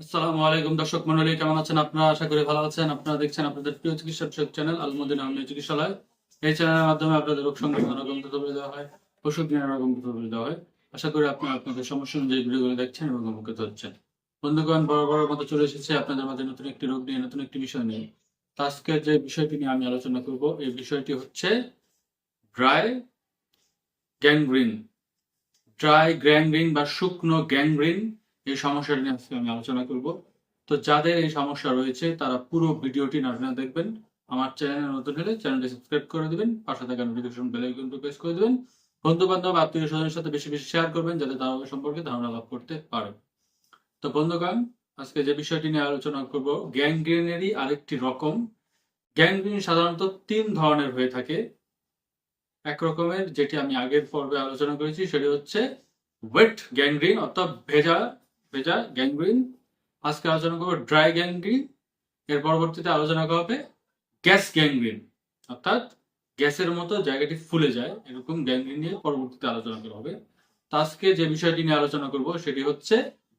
আসসালামু আলাইকুম দর্শক মন্ডলী, কেমন আছেন আপনারা? আশা করি ভালো আছেন। আপনারা দেখছেন আপনাদের প্রিয় চিকিৎসা বিষয়ক চ্যানেল আলমদিন আহমেদ চিকিৎসালয়। এই চ্যানেলের মাধ্যমে আপনাদের রোগ সংক্রান্ত রকম তথ্য দেওয়া হয় ওষুধ নিয়ে রকম তথ্য দেওয়া হয়। আশা করি আপনারা আপনাদের সমস্যা অনুযায়ী ভিডিওগুলো দেখছেন এবং উপকৃত হচ্ছেন। বন্ধুগণ, বড় মতো চলে এসেছে আপনাদের মাঝে নতুন একটি রোগ নিয়ে, নতুন একটি বিষয় নিয়ে। আজকে যে বিষয়টি নিয়ে আমি আলোচনা করব, এই বিষয়টি হচ্ছে ড্রাই গ্যাংগ্রিন। ড্রাই গ্যাংগ্রিন বা শুকনো গ্যাংগ্রিন এই সমস্যাটি নিয়ে আজকে আমি আলোচনা করব। তো যাদের এই সমস্যা রয়েছে, তারা পুরো ভিডিওটি না দেখবেন। আমার চ্যানেলে নতুন হলে চ্যানেলটি সাবস্ক্রাইব করে দিবেন, পাশে থাকা নোটিফিকেশন বেল আইকনটি প্রেস করে দিবেন। বন্ধু বান্ধব আত্মীয় স্বজনের সাথে বেশি বেশি শেয়ার করবেন, যাতে তারা সম্পর্কে ধারণা লাভ করতে পারে। তো বন্ধুগণ, আজকে যে বিষয়টি নিয়ে আলোচনা করব গ্যাংগ্রিনেরই আরেকটি রকম। গ্যাংগ্রিন সাধারণত তিন ধরনের হয়ে থাকে। এক রকমের, যেটি আমি আগের পর্বে আলোচনা করেছি, সেটি হচ্ছে ওয়েট গ্যাংগ্রিন অর্থাৎ ভেজা ভেজা গ্যাংগ্রিন আজকে আলোচনা করব ড্রাই গ্যাংগ্রিন এর পরবর্তীতে আলোচনা করা হবে গ্যাস গ্যাংগ্রিন অর্থাৎ গ্যাসের মতো জায়গাটি ফুলে যায়, এরকম গ্যাংগ্রিন নিয়ে পরবর্তীতে আলোচনা করা হবে। তো আজকে যে বিষয়টি নিয়ে আলোচনা করব সেটি হচ্ছে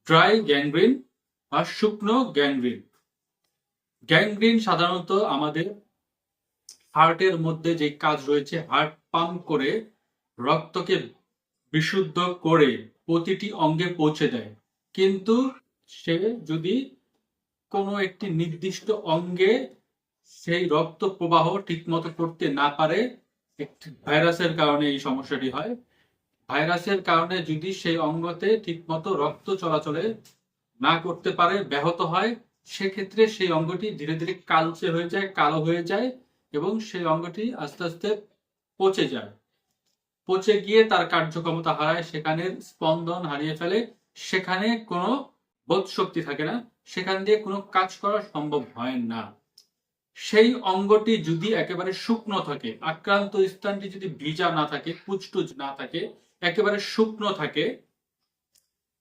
ড্রাই গ্যাংগ্রিন বা শুকনো গ্যাংগ্রিন গ্যাংগ্রিন সাধারণত আমাদের হার্টের মধ্যে যে কাজ রয়েছে, হার্ট পাম্প করে রক্তকে বিশুদ্ধ করে প্রতিটি অঙ্গে পৌঁছে দেয়। কিন্তু সে যদি কোনো একটি নির্দিষ্ট অঙ্গে সেই রক্ত প্রবাহ ঠিকমতো করতে না পারে, একটি ভাইরাসের কারণে এই সমস্যাটি হয়। ভাইরাসের কারণে যদি সেই অঙ্গতে ঠিকমতো রক্ত চলাচলে না করতে পারে, ব্যাহত হয়, সেক্ষেত্রে সেই অঙ্গটি ধীরে ধীরে কালচে হয়ে যায়, কালো হয়ে যায় এবং সেই অঙ্গটি আস্তে আস্তে পচে যায়। পচে গিয়ে তার কার্যক্ষমতা হারায় সেখানে স্পন্দন হারিয়ে ফেলে সেখানে কোনো বোধ শক্তি থাকে না। সেখান দিয়ে কোনো কাজ করা সম্ভব হয় না। সেই অঙ্গটি যদি একেবারে শুকনো থাকে, আক্রান্ত স্থানটি যদি ভিজা না থাকে, কুচটুচ না থাকে, একেবারে শুকনো থাকে,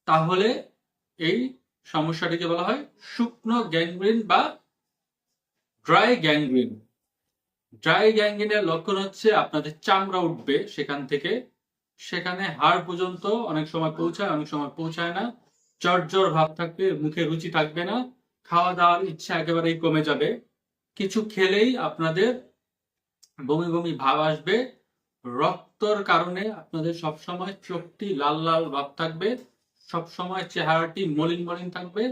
তাহলে এই সমস্যাটিকে বলা হয় শুকনো গ্যাংগ্রিন বা ড্রাই গ্যাংগ্রিন। ড্রাই গ্যাংগ্রিনের লক্ষণ হচ্ছে আপনাদের চামড়া উঠবে সেখান থেকে সেখানে হাড় পর্যন্ত অনেক সময় পৌঁছায়, অনেক সময় পৌঁছায় না। চরজর ভাব থাকবে, মুখে রুচি থাকবে না। খাওয়া দাওয়ার ইচ্ছা একেবারেই কমে যাবে। কিছু খেলেই আপনাদের বমি বমি ভাব আসবে। রক্তর কারণে আপনাদের সবসময় চোখটি লাল লাল ভাব থাকবে। সবসময় চেহারাটি মলিন মলিন থাকবে।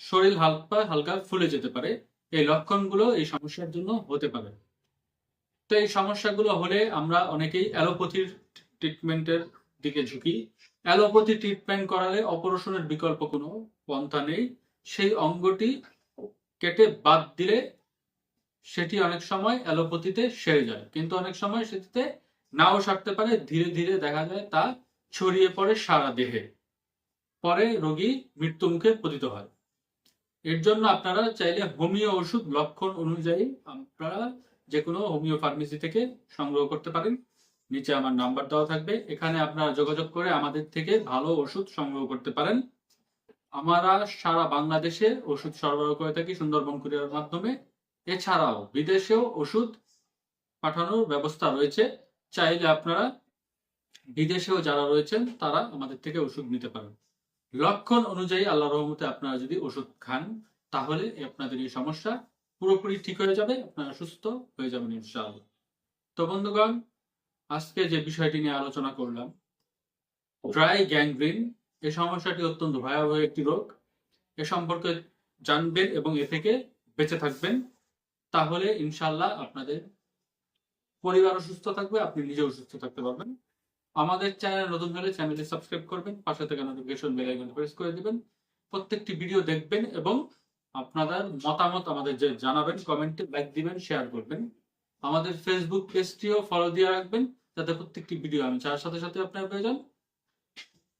শরীর হালকা হালকা ফুলে যেতে পারে। এই লক্ষণগুলো এই সমস্যার জন্য হতে পারে। তো এই সমস্যাগুলো হলে আমরা অনেকেই অ্যালোপ্যাথির ট্রিটমেন্টের দিকে ঝুঁকি। অ্যালোপ্যাথি ট্রিটমেন্ট করালে অপারেশনের বিকল্প কোনো পন্থা নেই। সেই অঙ্গটি কেটে বাদ দিলে সেটি অনেক সময় অ্যালোপ্যাথিতে সেরে যায়। কিন্তু অনেক সময় সেটিতে নাও সারতে পারে। ধীরে ধীরে দেখা যায় তা ছড়িয়ে পড়ে সারা দেহে। পরে রোগী মৃত্যু মুখে পতিত হয়। এর জন্য আপনারা চাইলে হোমিও ওষুধ লক্ষণ অনুযায়ী আপনারা যে কোনো হোমিও ফার্মেসি থেকে সংগ্রহ করতে পারেন। নিচে আমার নাম্বার দেওয়া থাকবে। এখানে আপনারা যোগাযোগ করে আমাদের থেকে ভালো ওষুধ সংগ্রহ করতে পারেন। আমরা সারা বাংলাদেশে ওষুধ সরবরাহ করে থাকি সুন্দরবন কুরিয়ার মাধ্যমে। এছাড়াও বিদেশেও ওষুধ পাঠানোর ব্যবস্থা রয়েছে। চাইলে আপনারা বিদেশেও যারা রয়েছেন, তারা আমাদের থেকে ওষুধ নিতে পারেন। লক্ষণ অনুযায়ী আল্লাহ রহমতে আপনারা যদি ওষুধ খান, তাহলে আপনাদের এই সমস্যা পুরোপুরি ঠিক হয়ে যাবে, আপনারা সুস্থ হয়ে যাবেন ইনশাআল্লাহ। তো বন্ধুগণ আজকে যে বিষয়টি নিয়ে আলোচনা করলাম ড্রাই গ্যাংগ্রিন এই সমস্যাটি অত্যন্ত ভয়াবহ একটি রোগ। এ সম্পর্কে জানবেন এবং এ থেকে বেঁচে থাকবেন। তাহলে ইনশাল্লাহ আপনাদের পরিবারও সুস্থ থাকবে আপনি নিজেও সুস্থ থাকতে পারবেন। আমাদের চ্যানেল নতুন হলে চ্যানেলটি সাবস্ক্রাইব করবেন পাশে থেকে নোটিফিকেশন বেল আইকন প্রেস করে দিবেন। প্রত্যেকটি ভিডিও দেখবেন এবং আপনাদের মতামত আমাদের যে জানাবেন কমেন্টে লাইক দিবেন শেয়ার করবেন। আমাদের ফেসবুক পেজটিও ফলো দিয়ে রাখবেন। যাতে প্রত্যেকটি ভিডিও আমি চার সাথে সাথে আপনার প্রয়োজন।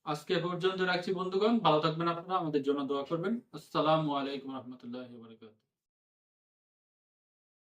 আজকে পর্যন্ত রাখছি বন্ধুগণ, ভালো থাকবেন আপনারা, আমাদের জন্য দোয়া করবেন। আসসালামু আলাইকুম রহমতুল্লাহ